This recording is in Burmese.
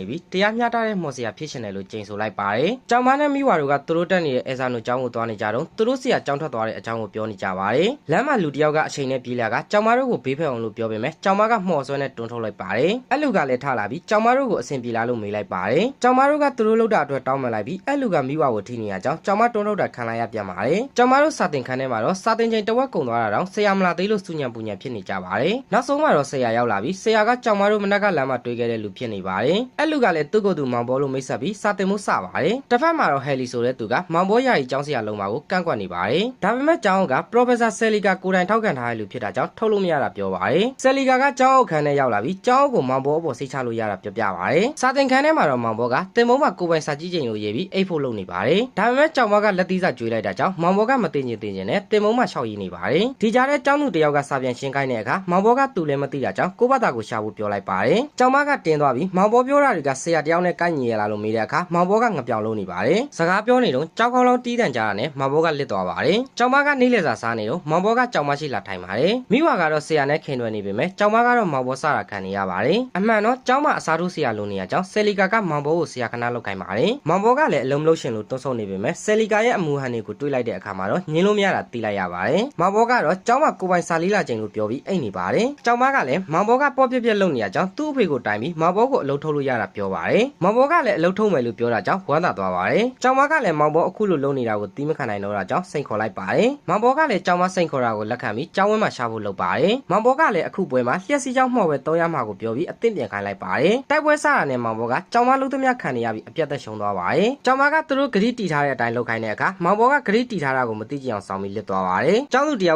နေပြီးတရားမျှတတဲ့မော်စရာဖြစ်ရှင်တယ်လို့ကြိမ်ဆိုလိုက်ပါတယ်။ကျောင်းမနဲ့မိဝါတို့ကသူတို့တက်နေတဲ့အဲဇာနိုကျောင်းကိုသွားနေကြတော့သူတို့စီကကျောင်းထွက်သွားတဲ့အကြောင်းကိုပြောနေကြပါတယ်။လမ်းမှာလူတစ်ယောက်ကအချိန်နဲ့ပြေးလာကကျောင်းမတို့ကိုဘေးဖက်အောင်လို့ပြောပေမဲ့ကျောင်းမကမှော်ဆွဲနဲ့တွန်းထုတ်လိုက်ပါတယ်။အဲ့လူကလည်းထလာပြီးကျောင်းမတို့ကိုအဆင်ပြေလာလို့မေးလိုက်ပါတယ်။ကျောင်းမတို့ကသူတို့လောက်တာအတွက်တောင်းပန်လိုက်ပြီးအဲ့လူကမိဝါကိုထိနေရကြောင်းကျောင်းမတွန်းထုတ်တာခံလိုက်ရပြန်ပါတယ်။ကျောင်းမတို့စာတင်ခန်းထဲမှာတော့စာတင်ချိန်တစ်ဝက်ကုန်သွားတာတော့ဆရာမလာသေးလို့စူညံပူညံဖြစ်နေကြပါတယ်။နောက်ဆုံးမှာတော့ဆရာရောက်လာပြီးဆရာကကျောင်းမတို့မနက်ကလမ်းမှာတွေ့ခဲ့တဲ့လူဖြစ်နေပါတယ်။အဲ့လူကလည်းသူ့ကိုယ်သူမောင်ဘောလို့မိတ်ဆက်ပြီးစာတင်မှုစပါတယ်။တစ်ဖက်မှာတော့ဟယ်လီဆိုတဲ့သူကမောင်ဘောယာကြီးကျောင်းဆရာလုံးပါကိုကန့်ကွက်နေပါတယ်။ဒါပေမဲ့ကျောင်းက Professor Selica ကိုယ်တိုင်ထောက်ခံထားတဲ့လူဖြစ်တာကြောင့်ထုတ်လို့မရတာပြောပါတယ်။ Selica ကကျောင်းအုပ်ခန်းထဲရောက်လာပြီးကျောင်းအုပ်ကိုမောင်ဘောအပေါ်စိတ်ချလို့ရတာပြောပြပါတယ်။စာတင်ခန်းထဲမှာတော့မောင်ဘောကတင်မုံမှာကိုယ်ပိုင်စာကြည့်ချိန်ကိုရေးပြီးအိတ်ဖို့လုပ်နေပါတယ်။ဒါပေမဲ့ကျောင်းမကလက်သီးစာကျွေးလိုက်တာကြောင့်မောင်ဘောကမတင်ချင်တင်ချင်နဲ့တင်မုံမှာရှောက်ရည်နေပါတယ်။ဒီကြားထဲကျောင်းသူတယောက်ကစာပြန်ရှင်းခိုင်းတဲ့အခါမောင်ဘောကသူလည်းမသိတာကြောင့်ကိုယ့်ဘာသာကိုရှာဖို့ပြောလိုက်ပါတယ်။ကျောင်းမကတင်းသွားပြီးမောင်ဘောပြောတာတွေကဆရာတယောက်နဲ့ကိုက်ညီရလားလို့မေးတဲ့အခါမောင်ဘောကငပြောင်လုံးနေပါတယ်။စကားပြောနေတော့ကြောက်ကောင်းလုံးတီးတန်ကြတာနဲ့မောင်ဘောကလစ်သွားပါတယ်။ကျောင်းမကနေလေစာစားနေတော့မောင်ဘောကကျောင်းမရှိလာထိုင်ပါတယ်။မိဝါကတော့ဆရာနဲ့ခင်တွယ်နေပေမဲ့ကျောင်းမကတော့မောင်ဘောစတာခံနေရပါတယ်။အမှန်တော့ကျောင်းမအစားထိုးဆရာလိုနေရကြောင်းဆယ်လီကာကမောင်ဘောကိုဆရာခဏလောက်ခိုင်းပါတယ်။မောင်ဘောကလည်းအလုံးမလုံးရှင်လို့တွန်းဆုံနေပေမဲ့ဆယ်လီကာရဲ့အမူဟန်တွေကိုတွေးလိုက်တဲ့အခါမှာတော့ညင်းလို့မရတာသိလိုက်ရပါတယ်။မောင်ဘောကတော့ကျောင်းမကိုပိုင်စာလေးလာချိန်လို့ပြောပြီးအိတ်နေပါတယ်။ကျောင်းမကလည်းမောင်ဘောကပေါ့ပြက်ပြက်လုံနေရကြောင်းသူ့အဖေကိုတိုင်ပြီးမောင်ဘောကိုအလုပ်ထုတ်လို့ရတာပြောပါတယ်။မောင်ဘောကလည်းအလုပ်ထုတ်မယ်လို့ပြောတာကြောင့်ဝမ်းသာသွားပါတယ်။ကျောင်းမကလည်းမောင်ဘောအခုလိုလုံနေတာကိုတီးမခံနိုင်တော့တာကြောင့်စိန်ခေါ်လိုက်ပါတယ်။မောင်ဘောကလည်းကျောင်းမစိန်ခေါ်တာကိုလက်ခံပြီးကျောင်းဝင်းမှာရှာဖို့လုပ်ပါတယ်။မောင်ဘောကလည်းအခုပွဲမှာလျှက်စီးကြောင်းမှော်ပဲတောရမှာကိုပြောပြီးအသင့်ပြန်ခိုင်းလိုက်ပါတယ်။တိုက်ပွဲစတာနဲ့မောင်ဘောကကျောင်းမလုံးသမျှခံနေရပြီးအပြတ်သက်ရှုံးသွားပါတယ်။ကျောင်းမကသူတို့ဂရိတီထားတဲ့အတိုင်းလုပ်ခိုင်းတဲ့အခါမောင်ဘောကဂရိတီထားတာကိုမသိကြအောင်ဆောင်ပြီးလစ်သွားပါတယ်။ကျောင်းသူတယောက်